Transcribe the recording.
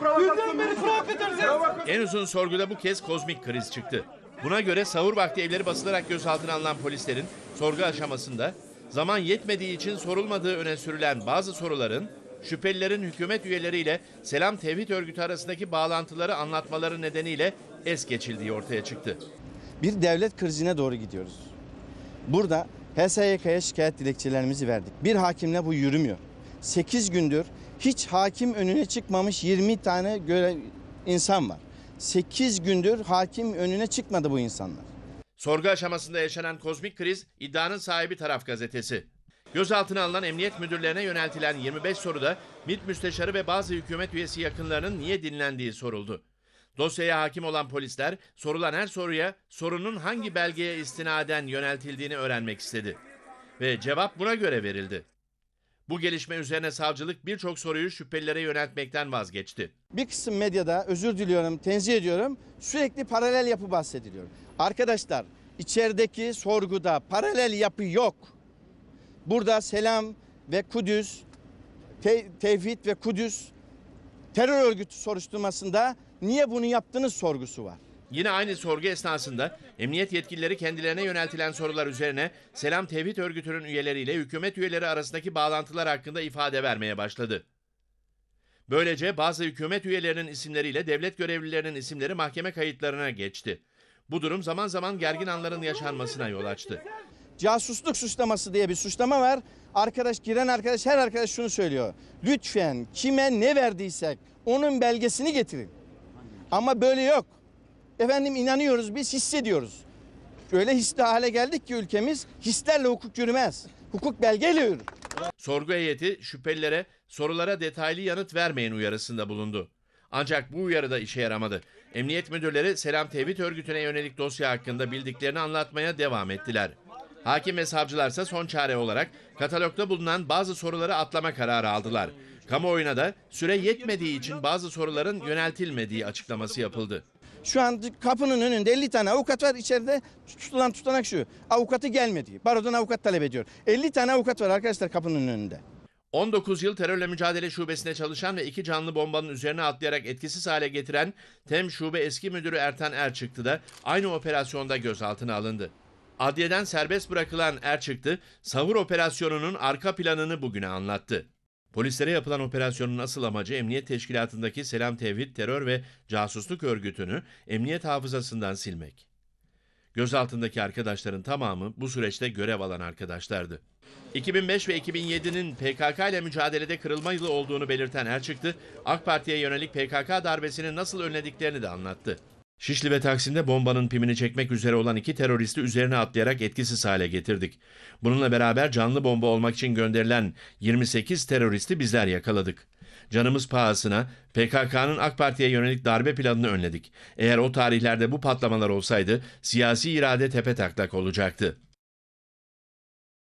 Dünden beri. En uzun sorguda bu kez kozmik kriz çıktı. Buna göre sahur vakti evleri basılarak gözaltına alınan polislerin sorgu aşamasında zaman yetmediği için sorulmadığı öne sürülen bazı soruların şüphelilerin hükümet üyeleriyle Selam Tevhid Örgütü arasındaki bağlantıları anlatmaları nedeniyle es geçildiği ortaya çıktı. bir devlet krizine doğru gidiyoruz. Burada HSYK'ya şikayet dilekçelerimizi verdik. Bir hakimle bu yürümüyor. 8 gündür hiç hakim önüne çıkmamış 20 tane göre insan var. 8 gündür hakim önüne çıkmadı bu insanlar. Sorgu aşamasında yaşanan kozmik kriz iddianın sahibi taraf gazetesi. Gözaltına alınan emniyet müdürlerine yöneltilen 25 soruda MİT müsteşarı ve bazı hükümet üyesi yakınlarının niye dinlendiği soruldu. Dosyaya hakim olan polisler sorulan her soruya sorunun hangi belgeye istinaden yöneltildiğini öğrenmek istedi. Ve cevap buna göre verildi. Bu gelişme üzerine savcılık birçok soruyu şüphelilere yöneltmekten vazgeçti. Bir kısım medyada özür diliyorum, tenzih ediyorum. Sürekli paralel yapı bahsediliyor. Arkadaşlar içerideki sorguda paralel yapı yok. Burada Selam ve Kudüs, Te- Tevhid ve Kudüs terör örgütü soruşturmasında niye bunu yaptınız sorgusu var. Yine aynı sorgu esnasında emniyet yetkilileri kendilerine yöneltilen sorular üzerine Selam Tevhid Örgütü'nün üyeleriyle hükümet üyeleri arasındaki bağlantılar hakkında ifade vermeye başladı. Böylece bazı hükümet üyelerinin isimleriyle devlet görevlilerinin isimleri mahkeme kayıtlarına geçti. Bu durum zaman zaman gergin anların yaşanmasına yol açtı. Casusluk suçlaması diye bir suçlama var. Arkadaş giren arkadaş her arkadaş şunu söylüyor. Lütfen kime ne verdiysek onun belgesini getirin. Ama böyle yok. Efendim inanıyoruz biz hissediyoruz. Öyle hisli hale geldik ki ülkemiz hislerle hukuk yürümez. Hukuk belgeyle yürür. Sorgu heyeti şüphelilere sorulara detaylı yanıt vermeyin uyarısında bulundu. Ancak bu uyarı da işe yaramadı. Emniyet müdürleri Selam Tevhid Örgütü'ne yönelik dosya hakkında bildiklerini anlatmaya devam ettiler. Hakim ve savcılarsa son çare olarak katalogda bulunan bazı soruları atlama kararı aldılar. Kamuoyuna da süre yetmediği için bazı soruların yöneltilmediği açıklaması yapıldı. Şu an kapının önünde 50 tane avukat var içeride tutulan tutanak şu. Avukatı gelmedi. Barodan avukat talep ediyor. 50 tane avukat var arkadaşlar kapının önünde. 19 yıl terörle mücadele şubesinde çalışan ve iki canlı bombanın üzerine atlayarak etkisiz hale getiren TEM Şube eski müdürü Ertan Erçıktı da aynı operasyonda gözaltına alındı. Adliyeden serbest bırakılan Erçıktı, sahur operasyonunun arka planını bugüne anlattı. Polislere yapılan operasyonun asıl amacı emniyet teşkilatındaki Selam Tevhid terör ve casusluk örgütünü emniyet hafızasından silmek. Gözaltındaki arkadaşların tamamı bu süreçte görev alan arkadaşlardı. 2005 ve 2007'nin PKK ile mücadelede kırılma yılı olduğunu belirten Erçıktı, AK Parti'ye yönelik PKK darbesini nasıl önlediklerini de anlattı. Şişli ve Taksim'de bombanın pimini çekmek üzere olan iki teröristi üzerine atlayarak etkisiz hale getirdik. Bununla beraber canlı bomba olmak için gönderilen 28 teröristi bizler yakaladık. Canımız pahasına PKK'nın AK Parti'ye yönelik darbe planını önledik. Eğer o tarihlerde bu patlamalar olsaydı siyasi irade tepe taklak olacaktı.